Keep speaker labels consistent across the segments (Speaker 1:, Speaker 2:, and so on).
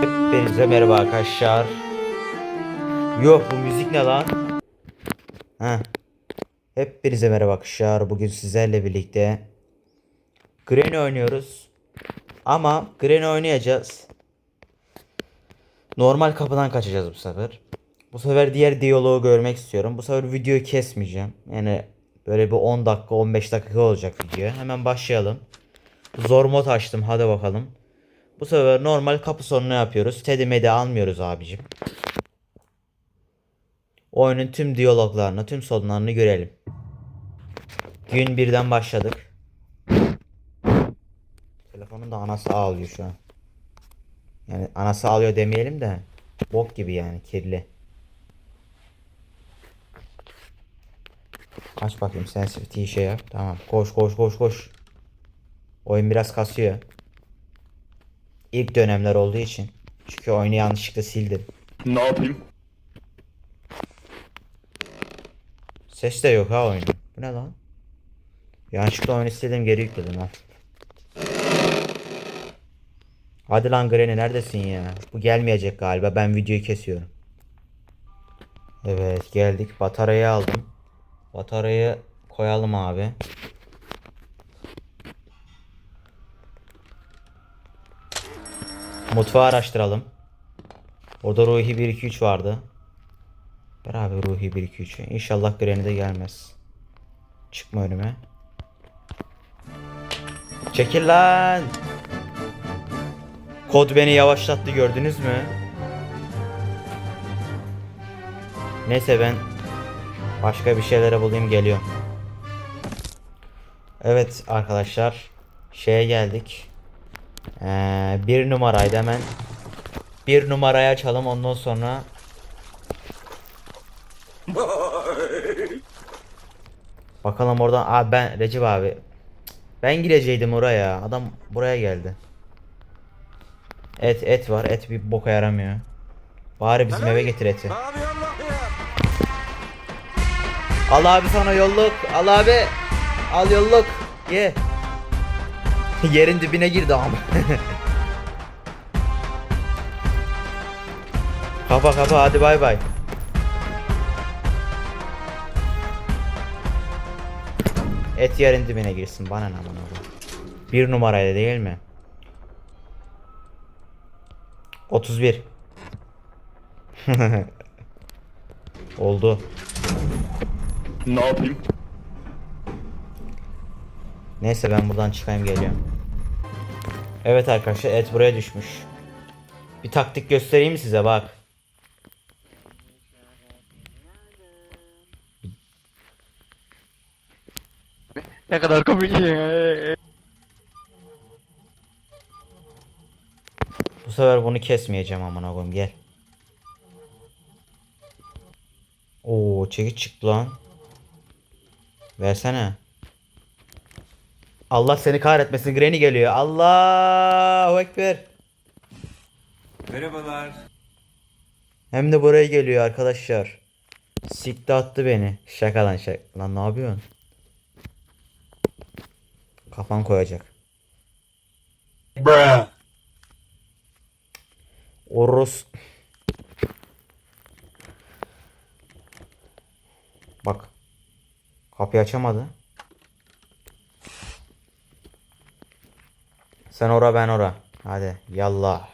Speaker 1: Hepinize merhaba arkadaşlar. Yok bu müzik ne lan? Ha. Hepinize merhaba arkadaşlar. Bugün sizlerle birlikte Granny oynuyoruz. Ama Granny oynayacağız. Normal kapıdan kaçacağız bu sefer. Bu sefer diğer diyaloğu görmek istiyorum. Bu sefer videoyu kesmeyeceğim. Yani böyle bir 10 dakika 15 dakika olacak video. Hemen başlayalım. Zor mod açtım. Hadi bakalım. Bu sefer normal kapı sonunu yapıyoruz. Teddy medi almıyoruz abicim. Oyunun tüm diyaloglarını, tüm sonlarını görelim. Gün birden başladık. Telefonun da anası ağlıyor şu an. Yani anası ağlıyor demeyelim de bok gibi yani kirli. Aç bakayım sensitivity'yi şey yap. Tamam. Koş koş koş koş. Oyun biraz kasıyor. İlk dönemler olduğu için. Çünkü oyunu yanlışlıkla sildim.
Speaker 2: Ne yapayım?
Speaker 1: Ses de yok ha oyunun. Bu ne lan? Yanlışlıkla oyunu sildim geri yükledim ha. Hadi lan Granny neredesin ya? Bu gelmeyecek galiba. Ben videoyu kesiyorum. Evet geldik. Bataryayı aldım. Bataryayı koyalım abi. Mutfağı araştıralım. Orada Ruhi 1 2 3 vardı. Beraber Ruhi 1 2 3. İnşallah Granny de gelmez. Çıkma önüme. Çekil lan. Kod beni yavaşlattı gördünüz mü? Neyse ben başka bir şeylere bulayım geliyorum. Evet arkadaşlar şeye geldik. Ee, bir numaraydı hemen. Bir numarayı açalım ondan sonra. Bakalım oradan. Abi ben Recep abi. Ben gireceydim oraya. Adam buraya geldi. Et et var. Et bir boka yaramıyor. Bari bizim eve getir eti. Al abi sana yolluk. Al abi. Al yolluk. Ye Yerin dibine girdi ama Kapa kapa hadi bay bay Et yerin dibine girsin bana ne aman abi. Bir numaraydı değil mi? 31 Oldu.
Speaker 2: Ne yapayım?
Speaker 1: Neyse ben buradan çıkayım geliyorum. Evet arkadaşlar et buraya düşmüş. Bir taktik göstereyim size bak.
Speaker 2: Ne kadar komik.
Speaker 1: Bu sefer bunu kesmeyeceğim amına koyayım gel. Oo çekiç çıktı lan. Versene. Allah seni kahretmesin Granny geliyor. Allahu ekber.
Speaker 3: Merhabalar.
Speaker 1: Hem de buraya geliyor arkadaşlar. Sikti attı beni. Şaka lan şaka. Lan ne yapıyorsun? Kafan koyacak.
Speaker 3: Bruh.
Speaker 1: Orus. Bak. Kapıyı açamadı. Sen ora ben ora. Hadi yallah.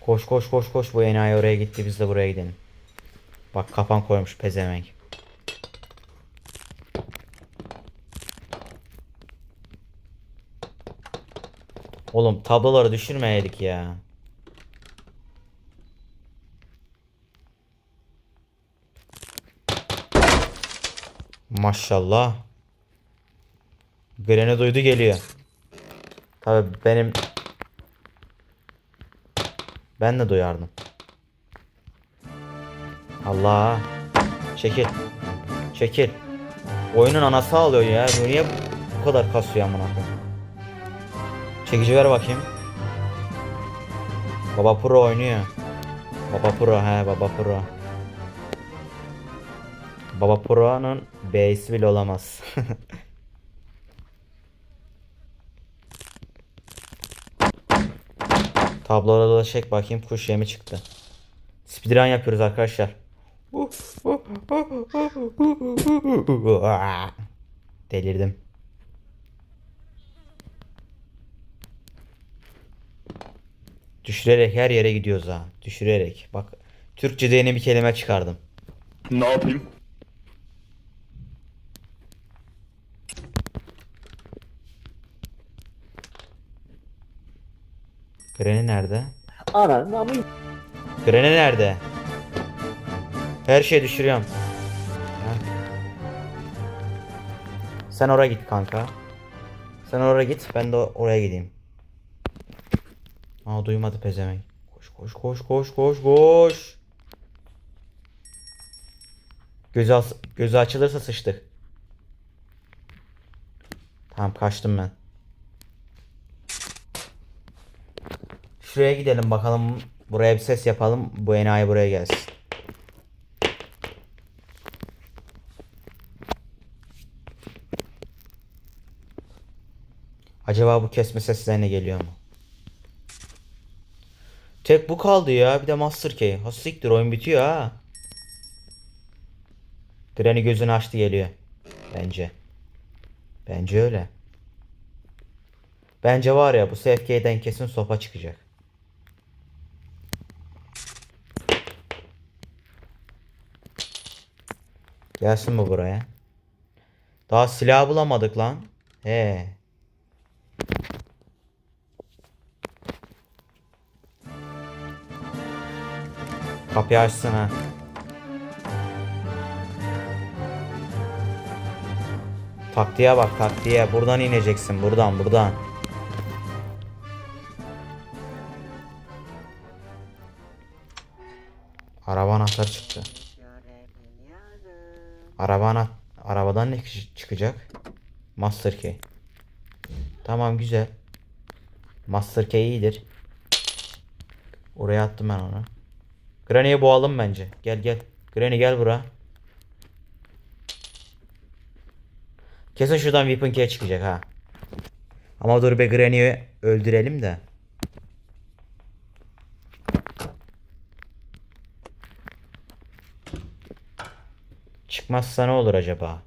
Speaker 1: Koş koş koş koş bu enayi oraya gitti biz de buraya gidelim. Bak kapan koymuş pezevenk. Oğlum tabloları düşürmeyeydik ya. Maşallah. Granny duydu geliyor. Tabi benim ben de duyardım. Allah. Çekil. Çekil. Oyunun anası ağlıyor ya. Niye bu kadar kasıyor amına? Çekici ver bakayım. Baba Pro oynuyor. Baba Pro he Baba Pro. Baba Pro'nun B'si bile olamaz. Tabloda dolaşacak bakayım kuş yemi çıktı. Speedrun yapıyoruz arkadaşlar. Delirdim. Düşürerek her yere gidiyoruz ha. Düşürerek. Bak Türkçe'de yeni bir kelime çıkardım.
Speaker 2: Ne yapayım?
Speaker 1: Granny nerede?
Speaker 3: Ananın amı
Speaker 1: Granny nerede? Her şeyi düşürüyorum. Sen oraya git kanka. Sen oraya git ben de oraya gideyim. Aa duymadı pezevenk. Koş koş koş koş koş koş. Gözü, gözü açılırsa sıçtık. Tamam kaçtım ben. Şuraya gidelim bakalım. Buraya bir ses yapalım. Bu enayi buraya gelsin. Acaba bu kesme seslerine geliyor mu? Tek bu kaldı ya. Bir de Master Key. Ha siktir oyun bitiyor ha. Granny gözünü açtı geliyor. Bence. Bence öyle. Bence var ya bu SFK'den kesin sopa çıkacak. Gelsin mi buraya? Daha silah bulamadık lan. He. Kapıyı açsın ha. Taktiğe bak taktiğe. Buradan ineceksin. Buradan buradan. Araba anahtarı çıktı. Araba ana arabadan ne çık- çıkacak? Master Key. Tamam güzel. Master Key iyidir. Oraya attım ben onu. Granny'yi boğalım bence. Gel gel. Granny gel bura. Kesin şuradan Weapon Key çıkacak ha. Ama dur be Granny'yi öldürelim de. Çıkmazsa ne olur acaba?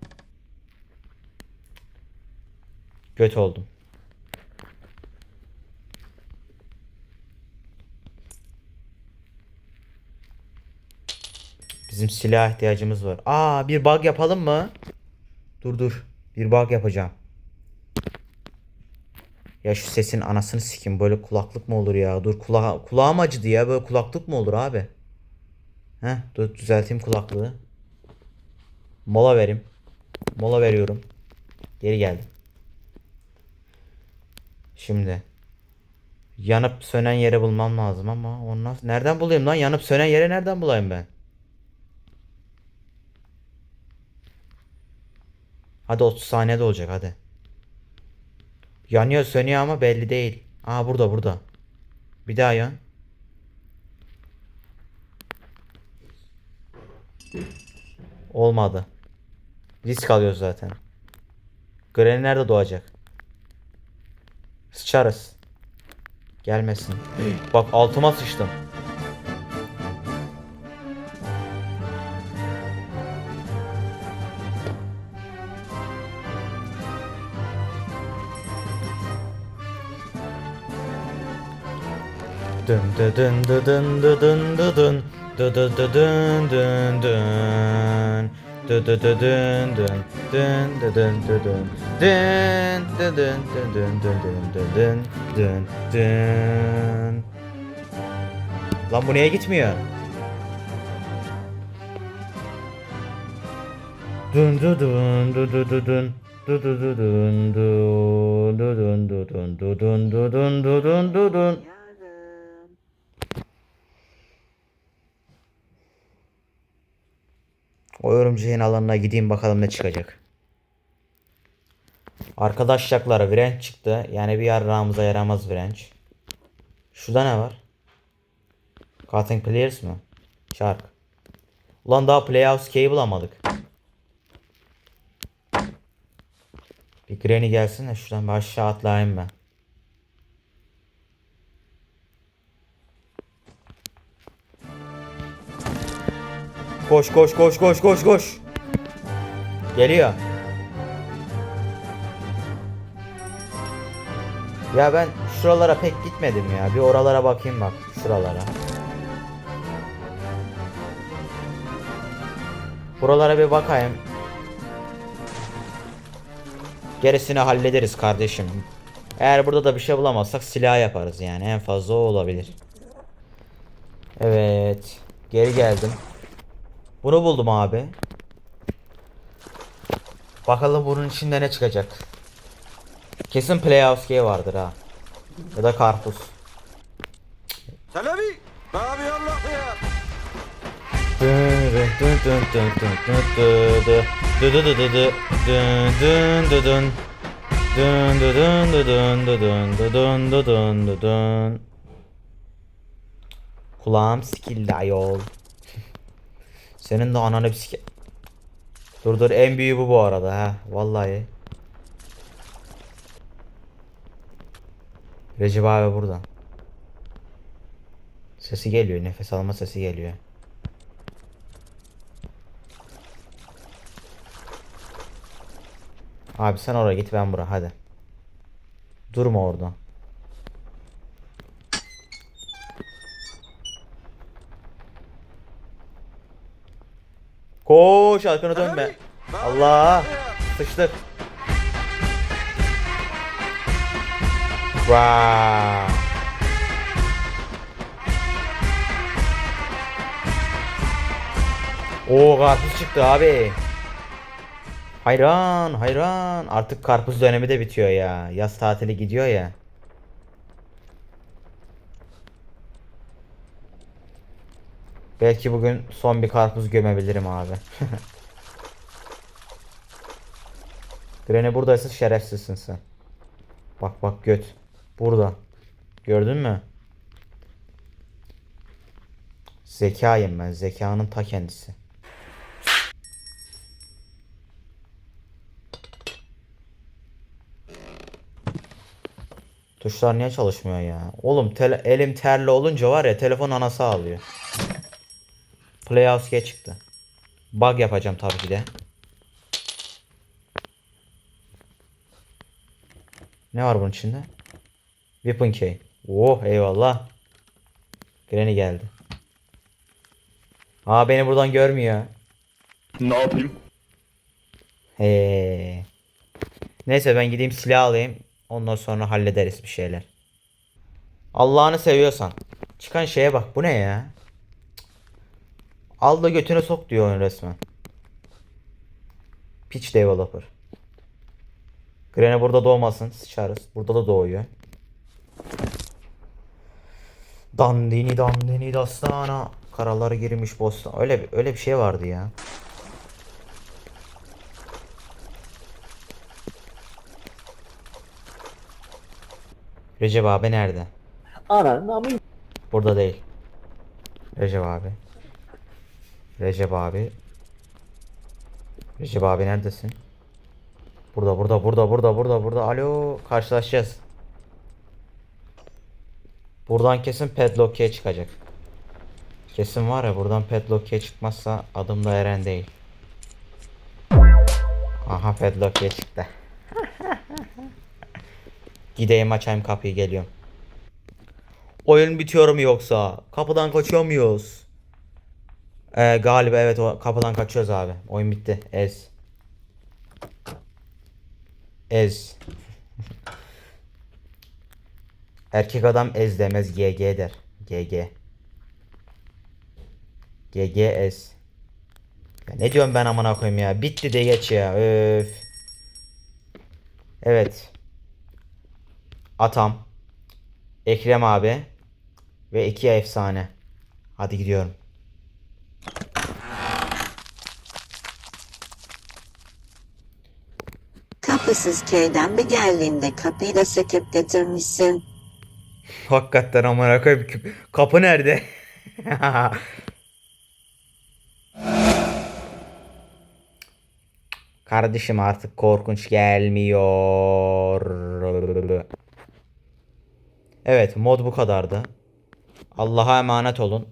Speaker 1: Göt oldum. Bizim silah ihtiyacımız var. Aa bir bug yapalım mı? Dur dur. Bir bug yapacağım. Ya şu sesin anasını sikim. Böyle kulaklık mı olur ya? Dur kula kulağım acıdı ya. Böyle kulaklık mı olur abi? Heh dur düzelteyim kulaklığı. Mola vereyim. Mola veriyorum. Geri geldim. Şimdi. Yanıp sönen yeri bulmam lazım ama ondan nereden bulayım lan? Yanıp sönen yeri nereden bulayım ben? Hadi 30 saniyede olacak hadi. Yanıyor sönüyor ama belli değil. Aa burada burada. Bir daha yan. Olmadı. Risk alıyoruz zaten. Granny nerede doğacak? Sıçarız. Gelmesin. Bak altıma sıçtım. Dın dı dın dı dın dı dın dı dın dı dı dı dın dın dın dı dı dı dın dın dın dı dın dı dın dın dı dın dın dın dın dın dın dın dın dın Lan bu niye gitmiyor? Dın dı dın dı dı dı dın dı dı dı dın dı dı dın dı dın dı dın dı dın O örümceğin alanına gideyim bakalım ne çıkacak. Arkadaş yakları çıktı. Yani bir yarrağımıza yaramaz Vrenç. Şurada ne var? Cutting Players mı? Şark. Ulan daha Playhouse K'yi bulamadık. Bir Granny gelsin de şuradan bir aşağı atlayayım ben. Koş koş koş koş koş koş. Geliyor. Ya ben şuralara pek gitmedim ya. Bir oralara bakayım bak. Şuralara. Buralara bir bakayım. Gerisini hallederiz kardeşim. Eğer burada da bir şey bulamazsak silah yaparız yani. En fazla o olabilir. Evet. Geri geldim. Bunu buldum abi. Bakalım bunun içinde ne çıkacak. Kesin Playhouse Key vardır ha. Ya da karpuz.
Speaker 3: Ne yapıyorsun lan ya?
Speaker 1: Kulağım sikildi ayol. Senin de ananı bir sike... Dur dur en büyüğü bu bu arada ha. Vallahi. Recep abi burada. Sesi geliyor. Nefes alma sesi geliyor. Abi sen oraya git ben buraya hadi. Durma orada. Koş arkana dönme. Allah. Sıçtık. Wow. Oo karpuz çıktı abi. Hayran hayran. Artık karpuz dönemi de bitiyor ya. Yaz tatili gidiyor ya. Belki bugün son bir karpuz gömebilirim abi. Granny buradaysa şerefsizsin sen. Bak bak göt. Burada. Gördün mü? Zekayım ben. Zekanın ta kendisi. Tuşlar niye çalışmıyor ya? Oğlum elim terli olunca var ya telefon anası ağlıyor. Playhouse çıktı. Bug yapacağım tabii ki de. Ne var bunun içinde? Weapon key. Oh eyvallah. Granny geldi. Aa beni buradan görmüyor.
Speaker 2: Ne yapayım?
Speaker 1: He. Neyse ben gideyim silah alayım. Ondan sonra hallederiz bir şeyler. Allah'ını seviyorsan. Çıkan şeye bak bu ne ya? Al da götüne sok diyor oyun resmen. Pitch developer. Granny burada doğmasın. Sıçarız. Burada da doğuyor. Dandini dandini dastana. Karalar girmiş bostan. Öyle bir, öyle bir şey vardı ya. Recep abi nerede?
Speaker 4: Ananın amı
Speaker 1: Burada değil. Recep abi. Recep abi. Recep abi neredesin? Burada burada burada burada burada burada. Alo karşılaşacağız. Buradan kesin padlock key çıkacak. Kesin var ya buradan padlock key çıkmazsa adım da Eren değil. Aha padlock key çıktı. Gideyim açayım kapıyı geliyorum. Oyun bitiyor mu yoksa? Kapıdan kaçıyor muyuz? Ee, galiba evet o kapıdan kaçıyoruz abi. Oyun bitti. Ez. Ez. Erkek adam ez demez GG der. GG. GG ez. Ya ne diyorum ben amına koyayım ya. Bitti de geç ya. Öf. Evet. Atam. Ekrem abi. Ve iki efsane. Hadi gidiyorum.
Speaker 5: Kapısız köyden bir geldiğinde kapıyı da söküp götürmüşsün.
Speaker 1: Hakikaten amına koyayım. Kapı nerede? Kardeşim artık korkunç gelmiyor. Evet mod bu kadardı. Allah'a emanet olun.